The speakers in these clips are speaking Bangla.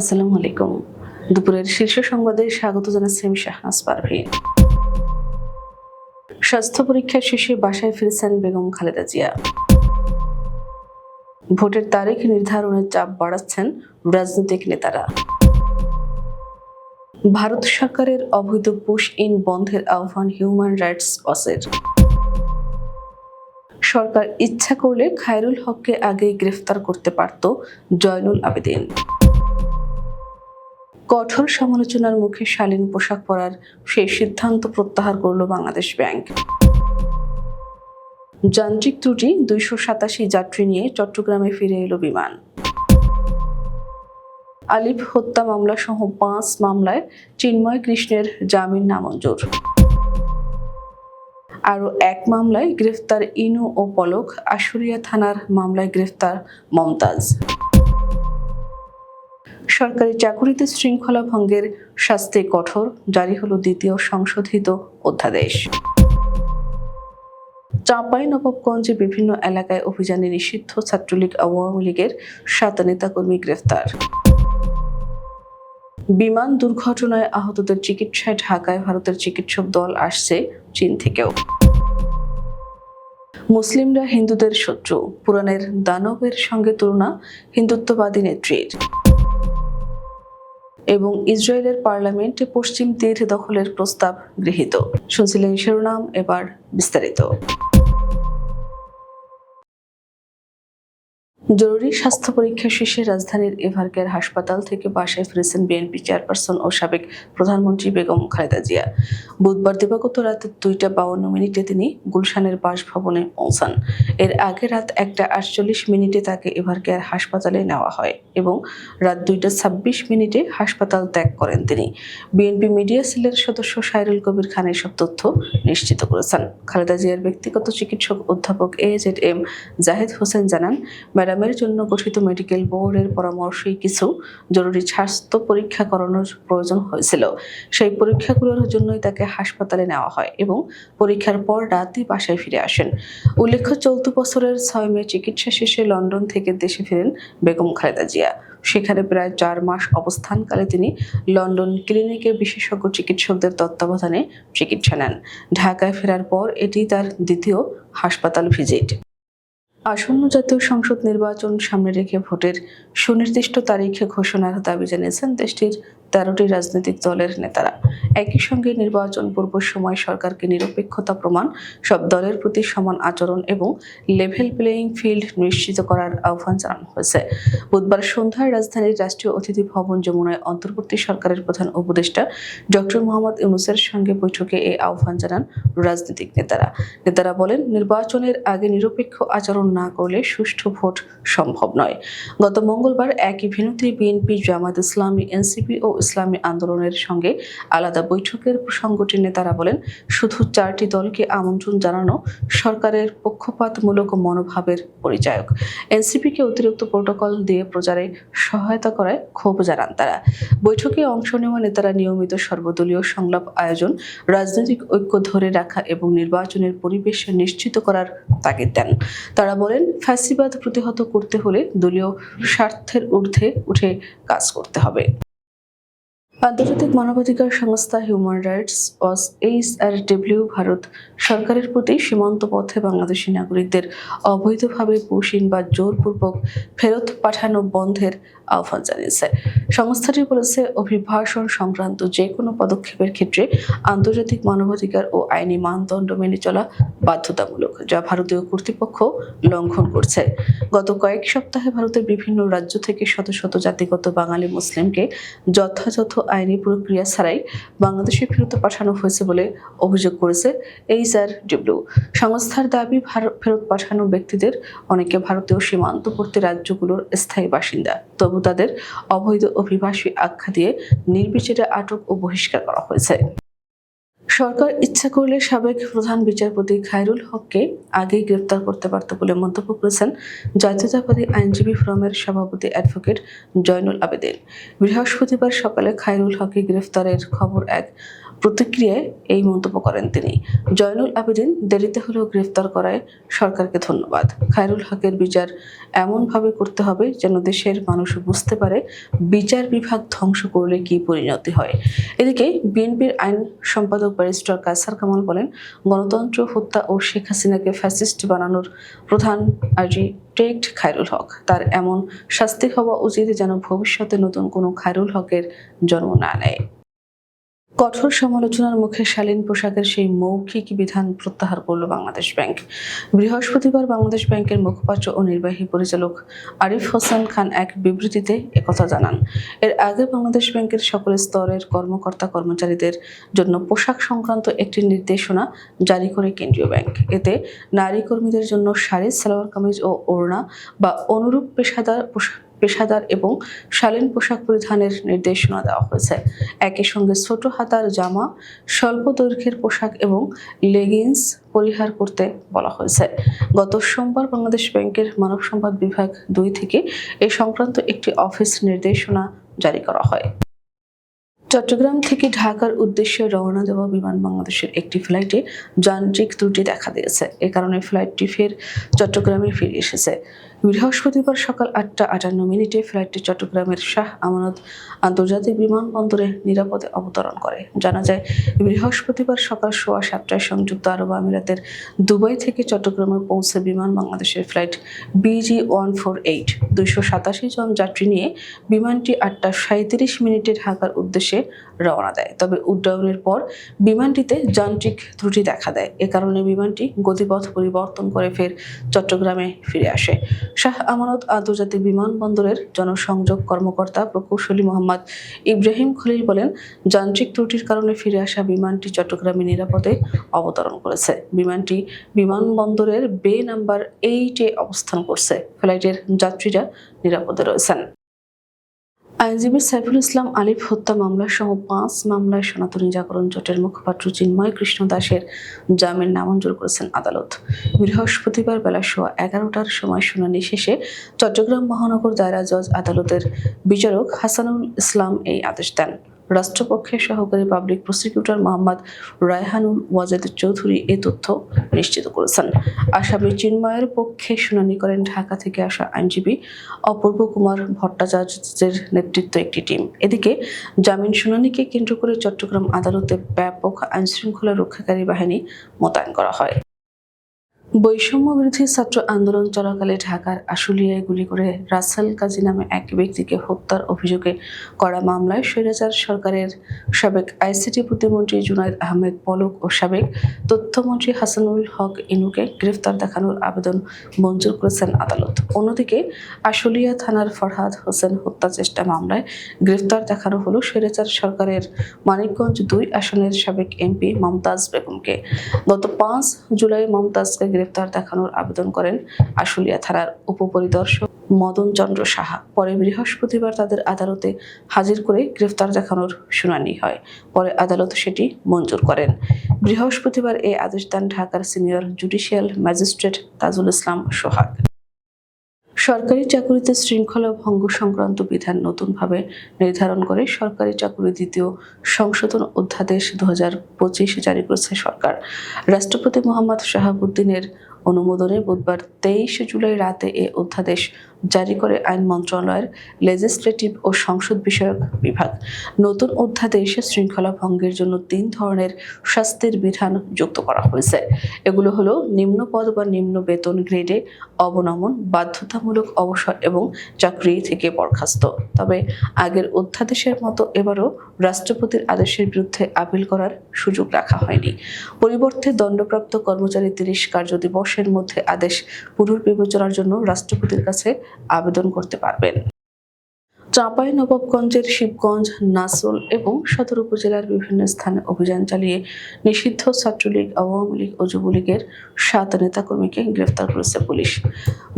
আসসালামু আলাইকুম। দুপুরের শীর্ষ সংবাদে স্বাগত জানাচ্ছি আমি শাহনাজ পারভীন স্বাস্থ্য পরীক্ষা শেষে বাসায় ফিরেছেন বেগম খালেদা জিয়া। ভোটের তারিখ নির্ধারণের চাপ বাড়াচ্ছেন রাজনৈতিক নেতারা। ভারত সরকারের অবৈধ পুশ ইন বন্ধের আহ্বান হিউম্যান রাইটস ওয়াচের। সরকার ইচ্ছা করলে খায়রুল হককে আগেই গ্রেফতার করতে পারত জয়নুল আবেদিন। কঠোর সমালোচনার মুখে শালীন পোশাক পরার সেই সিদ্ধান্ত প্রত্যাহার করল বাংলাদেশ ব্যাংক। যান্ত্রিক ত্রুটি, দুইশো সাতাশি যাত্রী নিয়ে চট্টগ্রামে ফিরে এলো বিমান। আলিফ হত্যা মামলা সহ পাঁচ মামলায় চিন্ময় কৃষ্ণের জামিন নামঞ্জুর। আরও এক মামলায় গ্রেফতার ইনু ও পলক, আশুরিয়া থানার মামলায় গ্রেফতার মমতাজ। সরকারি চাকুরিতে শৃঙ্খলা ভঙ্গের শাস্তি কঠোর, জারি হলো দ্বিতীয় সংশোধিত অধ্যাদেশ। চাঁপাই নবাবগঞ্জে বিভিন্ন এলাকায় অভিযানে নিষিদ্ধ ছাত্রলীগ আওয়ামী লীগের সাত নেতাকর্মী গ্রেফতার। বিমান দুর্ঘটনায় আহতদের চিকিৎসায় ঢাকায় ভারতের চিকিৎসক দল আসছে চীন থেকেও। মুসলিমরা হিন্দুদের শত্রু, পুরাণের দানবের সঙ্গে তুলনা হিন্দুত্ববাদী নেত্রীর। এবং ইসরায়েলের পার্লামেন্টে পশ্চিম তীর দখলের প্রস্তাব গৃহীত। শুনছিলেন শিরোনাম এবার বিস্তারিত। জরুরি স্বাস্থ্য পরীক্ষা শেষে রাজধানীর এভারকেয়ার হাসপাতাল থেকে বাসায় ফিরেছেন বিএনপি চেয়ারপারসন ও সাবেক প্রধানমন্ত্রী বেগম খালেদা জিয়া। বুধবার দিবাগত রাত দুইটা বাউন্ন মিনিটে তিনি গুলশানের বাসভবনে পৌঁছান। এর আগে রাত একটা আটচল্লিশ মিনিটে তাকে এভারকেয়ার হাসপাতালে নেওয়া হয় এবং রাত দুইটা ছাব্বিশ মিনিটে হাসপাতাল ত্যাগ করেন তিনি। বিএনপি মিডিয়া সেলের সদস্য সাইরুল কবির খান এসব তথ্য নিশ্চিত করেছেন। খালেদা জিয়ার ব্যক্তিগত চিকিৎসক অধ্যাপক A Z M Zahed Hossain জানান ম্যাডামের জন্য গঠিত মেডিকেল বোর্ডের পরামর্শেই কিছু জরুরি স্বাস্থ্য পরীক্ষা করানোর প্রয়োজন হয়েছিল। সেই পরীক্ষাগুলোর জন্যই তাকে হাসপাতালে নেওয়া হয় এবং পরীক্ষার পর রাতে বাসায় ফিরে আসেন। উল্লেখ্য চলতি বছরের ছয় মে চিকিৎসা শেষে লন্ডন থেকে দেশে ফিরেন বেগম খালেদা জিয়া। সেখানে প্রায় চার মাস অবস্থানকালে তিনি লন্ডন ক্লিনিকে বিশেষজ্ঞ চিকিৎসকদের তত্ত্বাবধানে চিকিৎসা নেন। ঢাকায় ফেরার পর এটি তার দ্বিতীয় হাসপাতাল ভিজিট। আসন্ন জাতীয় সংসদ নির্বাচন সামনে রেখে ভোটের সুনির্দিষ্ট তারিখে ঘোষণার দাবি জানিয়েছেন দেশটির তেরোটি রাজনৈতিক দলের নেতারা। একই সঙ্গে নির্বাচন পূর্ব সময় সরকারকে নিরপেক্ষতা প্রমাণ, সব দলের প্রতি সমান আচরণ এবং লেভেল প্লেয়িং ফিল্ড নিশ্চিত করার আহ্বান জানানো হয়েছে। বুধবার সন্ধ্যায় রাজধানীর রাষ্ট্রীয় অতিথি ভবন যমুনায় অন্তর্বর্তী সরকারের প্রধান উপদেষ্টা ডক্টর মোহাম্মদ ইউনুসের সঙ্গে বৈঠকে এই আহ্বান জানান রাজনৈতিক নেতারা। নেতারা বলেন, নির্বাচনের আগে নিরপেক্ষ আচরণ না করলে সুষ্ঠু ভোট সম্ভব নয়। গত মঙ্গলবার একই ভেন্যুতে বিএনপি জামাত ইসলামী, এনসিপি ও ইসলামী আন্দোলনের সঙ্গে আলাদা বৈঠকের প্রসঙ্গটির নেতারা বলেন, শুধু চারটি দলকে আমন্ত্রণ জানানো সরকারের পক্ষপাতমূলক মনোভাবের পরিচায়ক। এনসিপিকে অতিরিক্ত প্রোটোকল দিয়ে প্রচারে সহায়তা করায় ক্ষোভ জানান তারা। বৈঠকে অংশ নেওয়া নেতারা নিয়মিত সর্বদলীয় সংলাপ আয়োজন, রাজনৈতিক ঐক্য ধরে রাখা এবং নির্বাচনের পরিবেশ নিশ্চিত করার তাগিদ দেন। তারা বলেন, ফ্যাসিবাদ প্রতিহত করতে হলে দলীয় স্বার্থের ঊর্ধ্বে উঠে কাজ করতে হবে। আন্তর্জাতিক মানবাধিকার সংস্থা Human Rights Watch H R W Bharat সরকারের প্রতি সীমান্ত পথে বাংলাদেশি নাগরিকদের অবৈধভাবে পুশিন বা জোরপূর্বক ফেরত পাঠানো বন্ধের আহ্বান জানিয়েছে। সংস্থাটি বলেছে অভিভাষণ সংক্রান্ত যে কোনো পদক্ষেপের ক্ষেত্রে আন্তর্জাতিক মানবাধিকার ও আইনি মানদণ্ড মেনে চলা বাধ্যতামূলক, যা ভারতীয় কর্তৃপক্ষ লঙ্ঘন করছে। গত কয়েক সপ্তাহে ভারতের বিভিন্ন রাজ্য থেকে শত শত জাতিগত বাঙালি মুসলিমকে যথাযথ আইনি প্রক্রিয়া ছাড়াই বাংলাদেশে ফেরত পাঠানো হয়েছে বলে অভিযোগ করেছে এইচ আর ডব্লিউ সংস্থার দাবি ফেরত পাঠানো ব্যক্তিদের অনেকে ভারতীয় সীমান্তবর্তী রাজ্যগুলোর স্থায়ী বাসিন্দা। তবু তাদের অবৈধ অভিবাসী আখ্যা দিয়ে নির্বিচারে আটক ও বহিষ্কার করা হয়েছে। সরকার ইচ্ছা করলে সাবেক প্রধান বিচারপতি খায়রুল হককে আগেই গ্রেপ্তার করতে পারত বলে মন্তব্য করেছেন জাতীয়তাবাদী আইনজীবী ফোরামের সভাপতি অ্যাডভোকেট জয়নুল আবেদিন। বৃহস্পতিবার সকালে খায়রুল হককে গ্রেফতারের খবর এক প্রতিক্রিয়ায় এই মন্তব্য করেন তিনি। জয়নুল আবেদিন দেরিতে হলেও গ্রেফতার করায় সরকারকে ধন্যবাদ। খায়রুল হকের বিচার এমনভাবে করতে হবে যেন দেশের মানুষ বুঝতে পারে বিচার বিভাগ ধ্বংস করলে কি পরিণতি হয়। এদিকে বিএনপির আইন সম্পাদক ব্যারিস্টার কাসার কামাল বলেন, গণতন্ত্র, হত্যা ও শেখ হাসিনাকে ফ্যাসিস্ট বানানোর প্রধান আর্জিটেক্ট খায়রুল হক। তার এমন শাস্তি হওয়া উচিত যেন ভবিষ্যতে নতুন কোনো খায়রুল হকের জন্ম না নেয়। কঠোর সমালোচনার মুখে শালীন পোশাকের সেই মৌখিক বিধান প্রত্যাহার করল বাংলাদেশ ব্যাংক। বৃহস্পতিবার বাংলাদেশ ব্যাংকের মুখপাত্র ও নির্বাহী পরিচালক আরিফ হোসেন খান এক বিবৃতিতে একথা জানান, এর আগে বাংলাদেশ ব্যাংকের সকল স্তরের কর্মকর্তা কর্মচারীদের জন্য পোশাক সংক্রান্ত একটি নির্দেশনা জারি করে কেন্দ্রীয় ব্যাংক। এতে নারী কর্মীদের জন্য শাড়ি, সালোয়ার কামিজ ও ওড়না বা অনুরূপ পেশাদার পোশাক পেশাদার এবং শালীন পোশাক পরিধানের নির্দেশনা দেওয়া হয়েছে। একই সঙ্গে ছোট হাতার জামা, স্বল্প দৈর্ঘ্যের পোশাক এবং লেগিংস পরিহার করতে বলা হয়েছে। গত সোমবার বাংলাদেশ ব্যাংকের মানব সম্পদ বিভাগ দুই থেকে এ সংক্রান্ত একটি অফিস নির্দেশনা জারি করা হয়। চট্টগ্রাম থেকে ঢাকার উদ্দেশ্যে রওনা দেওয়া বিমান বাংলাদেশের একটি ফ্লাইটে যান্ত্রিক ত্রুটি দেখা দিয়েছে। এ কারণে ফ্লাইটটি ফের চট্টগ্রামে ফিরে এসেছে। বৃহস্পতিবার সকাল আটটা আটান্ন মিনিটে ফ্লাইটটি চট্টগ্রামের শাহ আমানত আন্তর্জাতিক বিমানবন্দরে নিরাপদে অবতরণ করে। জানা যায়, বৃহস্পতিবার সকাল সোয়া সাতটায় সংযুক্ত আরব আমিরাতের দুবাই থেকে চট্টগ্রামে পৌঁছে বিমান বাংলাদেশের flight BG one four eight, দুইশো সাতাশি জন যাত্রী নিয়ে বিমানটি আটটা সাঁত্রিশ মিনিটে ঢাকার উদ্দেশ্যে রওনা দেয়। তবে উড্ডয়নের পর বিমানটিতে যান্ত্রিক ত্রুটি দেখা দেয়। এ কারণে বিমানটি গতিপথ পরিবর্তন করে ফের চট্টগ্রামে ফিরে আসে। শাহ আমানত আন্তর্জাতিক বিমানবন্দরের জনসংযোগ কর্মকর্তা প্রকৌশলী মোহাম্মদ ইব্রাহিম খলিল বলেন, যান্ত্রিক ত্রুটির কারণে ফিরে আসা বিমানটি চট্টগ্রামে নিরাপদে অবতরণ করেছে। বিমানটি বিমানবন্দরের বে নাম্বার এইটে অবস্থান করছে। ফ্লাইটের যাত্রীরা নিরাপদে রয়েছেন। আইনজীবী সাইফুল ইসলাম আলিফ হত্যা মামলা সহ পাঁচ মামলায় সনাতনী জাগরণ জোটের মুখপাত্র চিন্ময় কৃষ্ণ দাসের জামিন নামঞ্জুর করেছেন আদালত। বৃহস্পতিবার বেলা সোয়া এগারোটার সময় শুনানি শেষে চট্টগ্রাম মহানগর দায়রা জজ আদালতের বিচারক হাসানুল ইসলাম এই আদেশ দেন। রাষ্ট্রপক্ষের সহকারী পাবলিক প্রসিকিউটর মোহাম্মদ রায়হানুল ওয়াজেদ চৌধুরী এ তথ্য নিশ্চিত করেছেন। আসামি চিন্ময়ের পক্ষে শুনানি করেন ঢাকা থেকে আসা আইনজীবী অপূর্ব কুমার ভট্টাচার্যের নেতৃত্ব একটি টিম। এদিকে জামিন শুনানিকে কেন্দ্র করে চট্টগ্রাম আদালতে ব্যাপক আইনশৃঙ্খলা রক্ষাকারী বাহিনী মোতায়েন করা হয়। বৈষম্য বিরোধী ছাত্র আন্দোলন চলাকালে ঢাকার আশুলিয়ায় গুলি করে রাসেল কাজী নামে এক ব্যক্তিকে হত্যার অভিযোগে করা মামলায় স্বৈরাচার সরকারের সাবেক আইসিটি প্রতিমন্ত্রী জুনায়দ আহমেদ পলক ও সাবেক তথ্যমন্ত্রী হাসানুল হক ইনুকে গ্রেফতার দেখানোর আবেদন মঞ্জুর করেছেন আদালত। অন্যদিকে আশুলিয়া থানার ফরহাদ হোসেন হত্যা চেষ্টা মামলায় গ্রেফতার দেখানো হলো স্বৈরাচার সরকারের মানিকগঞ্জ দুই আসনের সাবেক এমপি মমতাজ বেগমকে। গত পাঁচ জুলাই মমতাজকে গ্রেফতার দেখানোর আবেদন করেন আশুলিয়া থানার উপপরিদর্শক মদন চন্দ্র সাহা। পরে বৃহস্পতিবার তাদের আদালতে হাজির করে গ্রেফতার দেখানোর শুনানি হয়। পরে আদালত সেটি মঞ্জুর করেন। বৃহস্পতিবার এই আদেশ দেন ঢাকার senior judicial magistrate Tajul Islam Sohag. সরকারি চাকুরিতে শৃঙ্খলা ভঙ্গ সংক্রান্ত বিধান নতুনভাবে নির্ধারণ করে সরকারি চাকুরি দ্বিতীয় সংশোধন অধ্যাদেশ দু জারি করেছে সরকার। রাষ্ট্রপতি মোহাম্মদ শাহাবুদ্দিনের অনুমোদনে বুধবার তেইশে জুলাই রাতে এ অধ্যাদেশ জারি করে আইন মন্ত্রণালয়ের লেজিসলেটিভ ও সংসদ বিষয়ক বিভাগ। নতুন অধ্যাদেশে শৃঙ্খলা ভঙ্গের জন্য তিন ধরনের শাস্তির বিধান যুক্ত করা হয়েছে। এগুলো হলো নিম্ন পদ বা নিম্ন বেতন গ্রেডে অবনমন, বাধ্যতামূলক অবসর এবং চাকরি থেকে বরখাস্ত। তবে আগের অধ্যাদেশের মতো এবারও রাষ্ট্রপতির আদেশের বিরুদ্ধে আপিল করার সুযোগ রাখা হয়নি। পরিবর্তে দণ্ডপ্রাপ্ত কর্মচারী তিরিশ কার্যদিবসের মধ্যে আদেশ পুনর্বিবেচনার জন্য রাষ্ট্রপতির কাছে আবেদন করতে পারবেন। নবাবগঞ্জের শিবগঞ্জ, নাসল এবং সদর উপজেলার বিভিন্ন স্থানে অভিযান চালিয়ে নিষিদ্ধ ছাত্রলীগ, আওয়ামী লীগ ও যুবলীগের সাত নেতাকর্মীকে গ্রেফতার করেছে পুলিশ।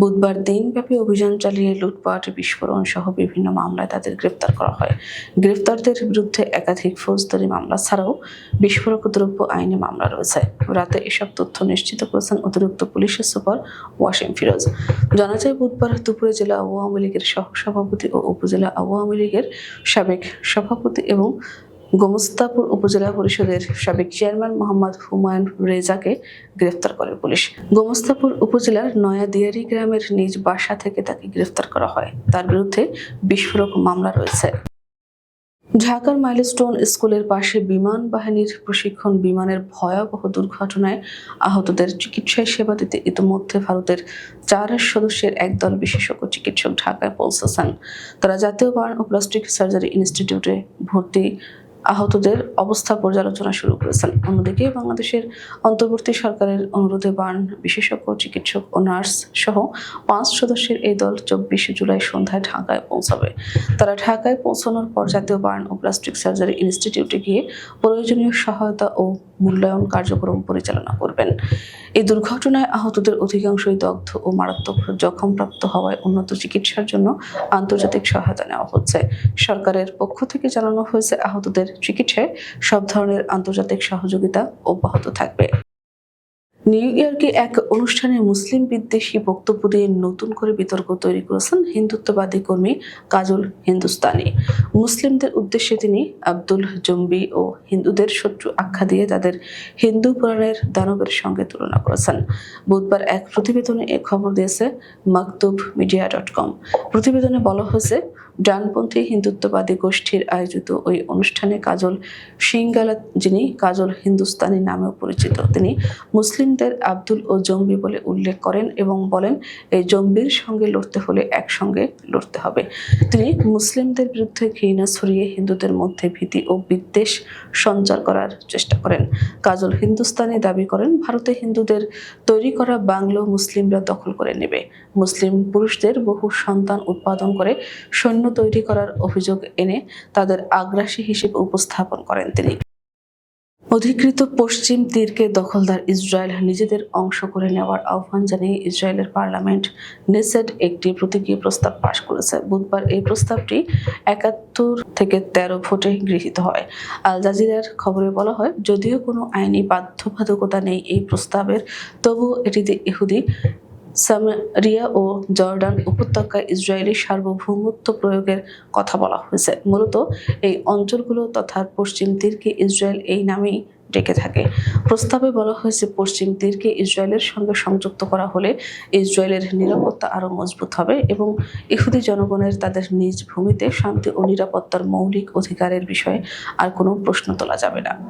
বুধবার দিনব্যাপী অভিযান চালিয়ে লুটপাট, বিস্ফোরণ সহ বিভিন্ন মামলায় তাদের গ্রেফতার করা হয়। গ্রেফতারদের বিরুদ্ধে একাধিক ফৌজদারি মামলা ছাড়াও বিস্ফোরক দ্রব্য আইনে মামলা রয়েছে। রাতে এসব তথ্য নিশ্চিত করেছেন অতিরিক্ত পুলিশের সুপার ওয়াসিম ফিরোজ। জানা যায়, বুধবার দুপুরে জেলা আওয়ামী লীগের সহ সভাপতি ও উপজেলা আওয়ামী লীগের সাবেক সভাপতি এবং গোমস্তাপুর উপজেলা পরিষদের সাবেক চেয়ারম্যান মোহাম্মদ হুমায়ুন রেজাকে গ্রেফতার করে পুলিশ। গোমস্তাপুর উপজেলার নয়াদিয়ারি গ্রামের নিজ বাসা থেকে তাকে গ্রেফতার করা হয়। তার বিরুদ্ধে বিস্ফোরক মামলা রয়েছে। ঢাকার মাইলস্টোন স্কুলের পাশে বিমান বাহিনীর প্রশিক্ষণ বিমানের ভয়াবহ দুর্ঘটনায় আহতদের চিকিৎসায় সেবা দিতে ইতিমধ্যে ভারতের চার সদস্যের একদল বিশেষজ্ঞ চিকিৎসক ঢাকায় পৌঁছেছেন। তারা জাতীয় বার্ন ও প্লাস্টিক সার্জারি ইনস্টিটিউটে ভর্তি আহতদের অবস্থা পর্যালোচনা শুরু করেছেন। অন্যদিকে বাংলাদেশের অন্তর্বর্তী সরকারের অনুরোধে বার্ন বিশেষজ্ঞ, চিকিৎসক ও নার্স সহ পাঁচ সদস্যের এই দল চব্বিশে জুলাই সন্ধ্যায় ঢাকায় পৌঁছাবে। তারা ঢাকায় পৌঁছানোর পর জাতীয় বার্ন ও প্লাস্টিক সার্জারি ইনস্টিটিউটে গিয়ে প্রয়োজনীয় সহায়তা ও মূল্যায়ন কার্যক্রম পরিচালনা করবেন। এই দুর্ঘটনায় আহতদের অধিকাংশই দগ্ধ ও মারাত্মক জখমপ্রাপ্ত হওয়ায় উন্নত চিকিৎসার জন্য আন্তর্জাতিক সহায়তা নেওয়া হচ্ছে। সরকারের পক্ষ থেকে জানানো হয়েছে, আহতদের চিকিৎসায় সব ধরনের আন্তর্জাতিক সহযোগিতা অব্যাহত থাকবে। নিউ ইয়র্কে এক অনুষ্ঠানে মুসলিম বিদ্বেষী বক্তব্য দিয়ে নতুন করে বিতর্ক তৈরি করেছেন হিন্দুত্ববাদী কর্মী কাজল হিন্দুস্তানি। মুসলিমদের উদ্দেশ্যে তিনি আব্দুল জম্বি ও হিন্দুদের শত্রু আখ্যা দিয়ে তাদের হিন্দু পুরাণের দানবের সঙ্গে তুলনা করেছেন। বুধবার এক প্রতিবেদনে এ খবর দিয়েছে মাকতুব মিডিয়া ডট কম। প্রতিবেদনে বলা হয়েছে ডানপন্থী হিন্দুত্ববাদী গোষ্ঠীর আয়োজিত ওই অনুষ্ঠানে কাজল সিঙ্গালা যিনি কাজল হিন্দুস্তানি নামেও পরিচিত, তিনি মুসলিমদের আব্দুল ও জম্বি বলে উল্লেখ করেন এবং বলেন, এই জম্বির সঙ্গে লড়তে হলে একসঙ্গে লড়তে হবে। তিনি মুসলিমদের বিরুদ্ধে ঘৃণা ছড়িয়ে হিন্দুদের মধ্যে ভীতি ও বিদ্বেষ সঞ্চার করার চেষ্টা করেন। কাজল হিন্দুস্তানি দাবি করেন, ভারতে হিন্দুদের তৈরি করা বাংলো মুসলিমরা দখল করে নেবে। মুসলিম পুরুষদের বহু সন্তান উৎপাদন করে সৈন্য তৈরি করার অভিযোগ এনে তাদের আগ্রাসী হিসেবে উপস্থাপন করেন তিনি। অধিকৃত পশ্চিম তীরকে দখলদার ইসরায়েল নিজেদের অংশ করে নেওয়ার আহ্বান জানিয়ে ইসরায়েলের পার্লামেন্ট নেসেড একটি প্রতীকী প্রস্তাব পাশ করেছে। বুধবার এই প্রস্তাবটি একাত্তর থেকে তেরো ভোটে গৃহীত হয়। আল জাজিরার খবরে বলা হয়, যদিও কোনো আইনি বাধ্যবাধকতা নেই এই প্রস্তাবের, তবুও এটিতে ইহুদি সামারিয়া ও জর্ডান উপত্যকায় ইসরায়েলি সার্বভৌমত্ব প্রয়োগের কথা বলা হয়েছে। মূলত এই অঞ্চলগুলো তথা পশ্চিম তীরকে ইসরায়েল এই নামেই ডেকে থাকে। প্রস্তাবে বলা হয়েছে, পশ্চিম তীরকে ইসরায়েলের সঙ্গে সংযুক্ত করা হলে ইসরায়েলের নিরাপত্তা আরও মজবুত হবে এবং ইহুদি জনগণের তাদের নিজ ভূমিতে শান্তি ও নিরাপত্তার মৌলিক অধিকারের বিষয়ে আর কোনো প্রশ্ন তোলা যাবে না।